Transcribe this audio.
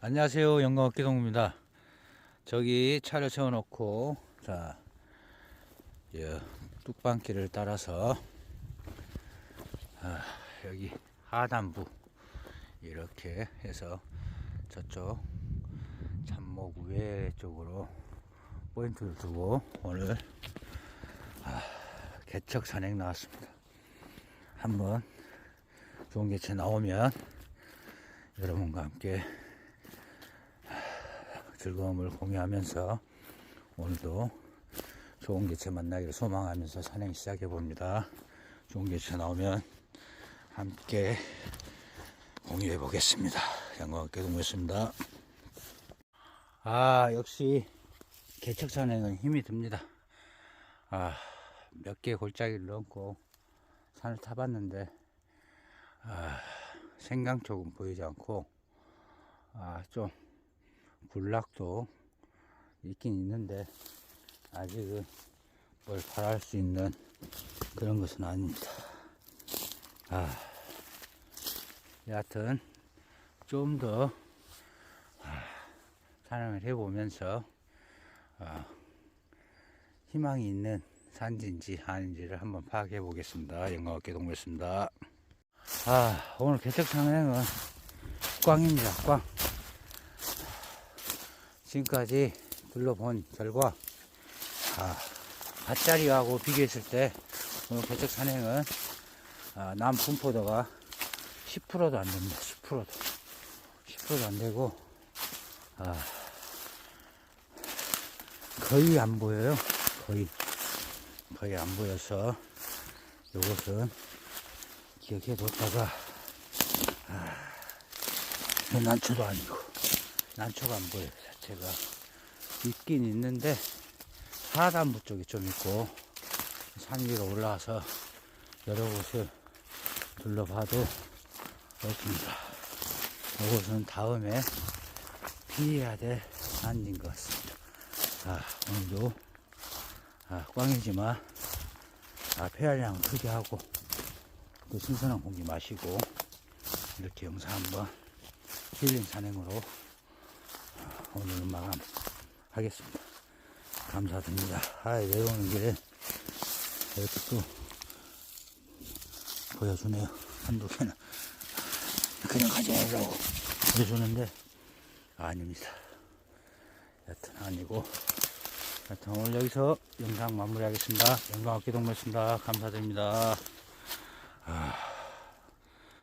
안녕하세요. 영광업계동입니다. 저기 차를 세워놓고 자, 이 뚝방길을 따라서 아, 여기 하단부 이렇게 해서 저쪽 참목 외 쪽으로 포인트를 두고 오늘 아, 개척 산행 나왔습니다. 한번 좋은 개체 나오면 여러분과 함께 즐거움을 공유하면서 오늘도 좋은 개체 만나기를 소망하면서 산행 시작해 봅니다. 좋은 개체 나오면 함께 공유해 보겠습니다. 양광학계 동무였습니다. 아 역시 개척 산행은 힘이 듭니다. 아 몇 개 골짜기를 넘고 산을 타봤는데 아, 생강 쪽은 보이지 않고 아, 좀 군락도 있긴 있는데 아직은 뭘 바랄 수 있는 그런 것은 아닙니다. 아, 여하튼 좀더 아, 사랑을 해보면서 아, 희망이 있는 산지인지 아닌지를 한번 파악해 보겠습니다. 영광업계 동무였습니다. 아, 오늘 개척 산행은 꽝입니다. 꽝. 지금까지 둘러본 결과, 아, 밭자리하고 비교했을 때 오늘 개척 산행은 아, 남 분포도가 10%도 안 됩니다. 10%도. 10%도 안 되고, 아, 거의 안 보여요. 거의. 거의 안 보여서 요것은 기억해 뒀다가 아, 난초도 아니고 난초가 안 보여요 자체가 있긴 있는데 하단부 쪽에 좀 있고 산 위로 올라와서 여러 곳을 둘러봐도 없습니다. 이것은 다음에 피해야 될 산인 것 같습니다. 아, 오늘도 아, 꽝이지만 아, 폐활량은 크게 하고 그 신선한 공기 마시고 이렇게 영상 한번 힐링 산행으로 오늘 마감하겠습니다. 감사드립니다. 아, 내려오는 길에 이렇게 또 보여주네요. 한두 개는 그냥 가져가려고 보여주는데 아닙니다. 여튼 아니고 여튼 오늘 여기서 영상 마무리하겠습니다. 영광학기 동무였습니다. 감사드립니다. 아.